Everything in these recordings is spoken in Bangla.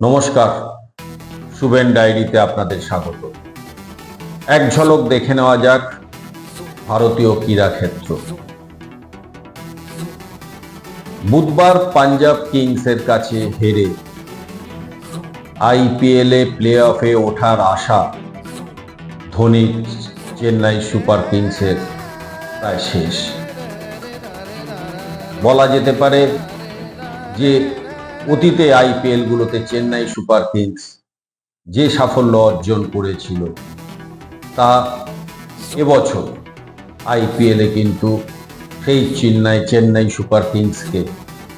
নমস্কার সুবেন ডায়েরিতে আপনাদের স্বাগত। এক ঝলক দেখে নেওয়া যাক ভারতীয় ক্রীড়াক্ষেত্র। বুধবার পাঞ্জাব কিংসের কাছে হেরে আইপিএলে প্লে অফে ওঠার আশা ধোনি চেন্নাই সুপার কিংসের প্রায় শেষ। বলা যেতে পারে যে অতীতে আইপিএলগুলোতে চেন্নাই সুপার কিংস যে সাফল্য অর্জন করেছিল তা এবছর আইপিএলে কিন্তু সেই চেন্নাই চেন্নাই সুপার কিংসকে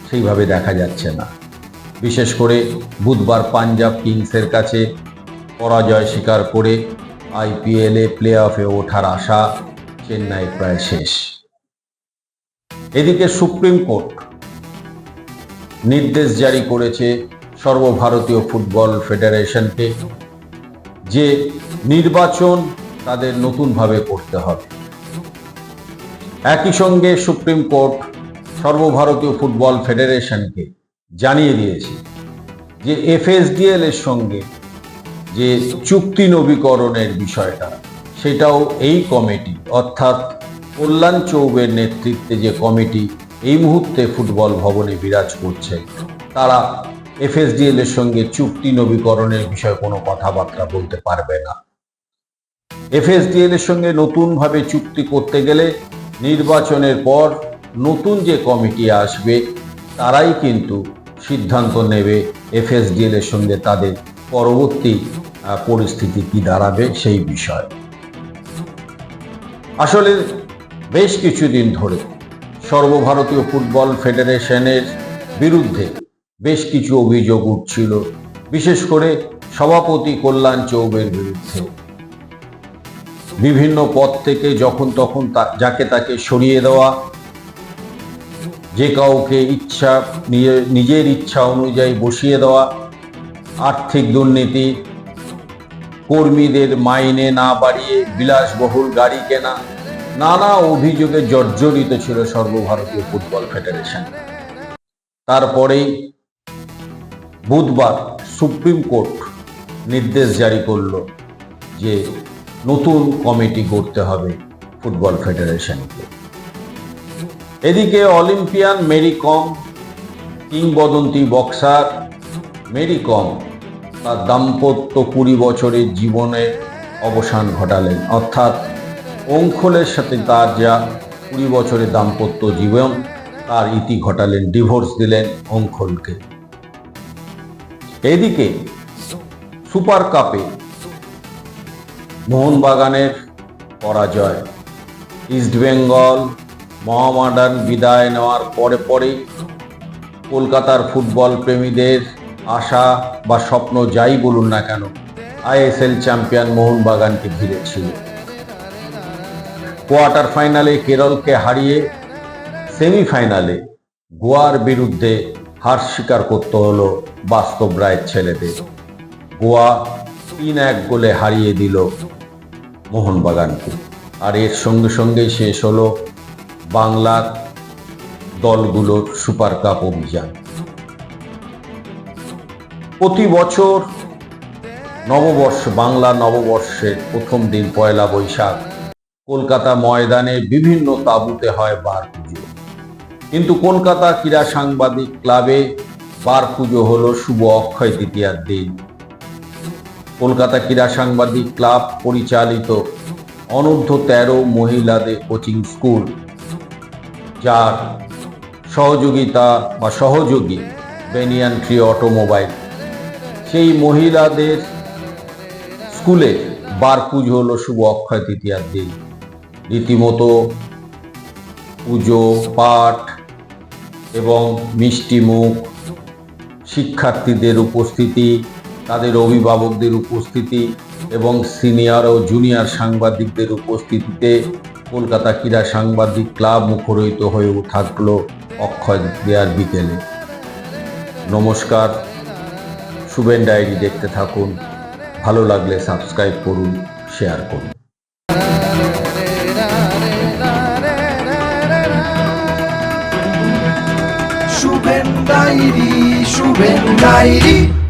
সেইভাবে দেখা যাচ্ছে না। বিশেষ করে বুধবার পাঞ্জাব কিংসের কাছে পরাজয় স্বীকার করে আইপিএলে প্লে অফে ওঠার আশা চেন্নাই প্রায় শেষ। এদিকে সুপ্রিম কোর্ট নির্দেশ জারি করেছে সর্বভারতীয় ফুটবল ফেডারেশনকে যে নির্বাচন তাদের নতুনভাবে করতে হবে। একই সঙ্গে সুপ্রিম কোর্ট সর্বভারতীয় ফুটবল ফেডারেশনকে জানিয়ে দিয়েছে যে এফএসডিএল এর সঙ্গে যে চুক্তি নবীকরণের বিষয়টা, সেটাও এই কমিটি, অর্থাৎ কল্যাণ চৌবের নেতৃত্বে যে কমিটি এই মুহূর্তে ফুটবল ভবনে বিরাজ করছে। তারা এফএসডিএল এর সঙ্গে চুক্তি নবীকরণের বিষয়ে কোনো কথাবার্তা বলতে পারবে না। এফএসডিএল এর সঙ্গে নতুনভাবে চুক্তি করতে গেলে নির্বাচনের পর নতুন যে কমিটি আসবে, তারাই কিন্তু সিদ্ধান্ত নেবে এফএসডিএল এর সঙ্গে তাদের পরবর্তী পরিস্থিতি কি দাঁড়াবে সেই বিষয়। আসলে বেশ কিছুদিন ধরে সর্বভারতীয় ফুটবল ফেডারেশনের বিরুদ্ধে বেশ কিছু অভিযোগ উঠছিল, বিশেষ করে সভাপতি কল্যাণ চৌবের বিরুদ্ধে বিভিন্ন পদ থেকে যখন তখন যাকে তাকে সরিয়ে দেওয়া, যে কাউকে ইচ্ছা নিজের ইচ্ছা অনুযায়ী বসিয়ে দেওয়া, আর্থিক দুর্নীতি, কর্মীদের মাইনে না বাড়িয়ে বিলাসবহুল গাড়ি কেনা নানা অভিযোগে জর্জরিত ছিল সর্বভারতীয় ফুটবল ফেডারেশন। তারপরেই বুধবার সুপ্রিম কোর্ট নির্দেশ জারি করল যে নতুন কমিটি করতে হবে ফুটবল ফেডারেশনকে। এদিকে অলিম্পিয়ান মেরি কম, কিংবদন্তি বক্সার মেরি কম তার দাম্পত্য কুড়ি বছরের জীবনে অবসান ঘটালেন। অর্থাৎ অঙ্খলের সাথে তার যা কুড়ি বছরের দাম্পত্য জীবন, তার ইতি ঘটালেন, ডিভোর্স দিলেন অঙ্কলকে এদিকে সুপার কাপে মোহনবাগানের পরাজয়। ইস্টবেঙ্গল মহামাডান বিদায় নেওয়ার পরে পরে কলকাতার ফুটবল প্রেমীদের আশা বা স্বপ্ন যাই বলুন না কেন, আইএসএল চ্যাম্পিয়ন মোহনবাগানকে ঘিরে ছিল। কোয়ার্টার ফাইনালে কেরলকে হারিয়ে সেমিফাইনালে গোয়ার বিরুদ্ধে হার স্বীকার করতে হলো বাস্তব রায়ের ছেলেদের। গোয়া তিন এক গোলে হারিয়ে দিল মোহনবাগানকে। আর এর সঙ্গে সঙ্গেই শেষ হলো বাংলার দলগুলোর সুপার কাপ অভিযান। প্রতি বছর নববর্ষ, বাংলা নববর্ষের প্রথম দিন পয়লা বৈশাখ কলকাতা ময়দানে বিভিন্ন তাঁবুতে হয় বার পুজো। কিন্তু কলকাতা ক্রীড়া সাংবাদিক ক্লাবে বার পুজো হলো শুভ অক্ষয় তৃতীয়ার দিন। কলকাতা ক্রীড়া সাংবাদিক ক্লাব পরিচালিত অনূর্ধ্ব তেরো মহিলাদের কোচিং স্কুল, যার সহযোগিতা বা সহযোগী বেনিয়ান ট্রি অটোমোবাইল। সেই মহিলাদের স্কুলে বার পুজো হলো শুভ অক্ষয় তৃতীয়ার দিন। রীতিমতো পুজো, পাঠ এবং মিষ্টি মুখ শিক্ষার্থীদের উপস্থিতি, তাদের অভিভাবকদের উপস্থিতি এবং সিনিয়র ও জুনিয়র সাংবাদিকদের উপস্থিতিতে কলকাতা ক্রীড়া সাংবাদিক ক্লাব মুখরিত হয়ে থাকল অক্ষয় দেয়ার বিকেলে। নমস্কার, শুভেন ডায়েরি দেখতে থাকুন। ভালো লাগলে সাবস্ক্রাইব করুন, শেয়ার করুন। nahiri, suben nahiri.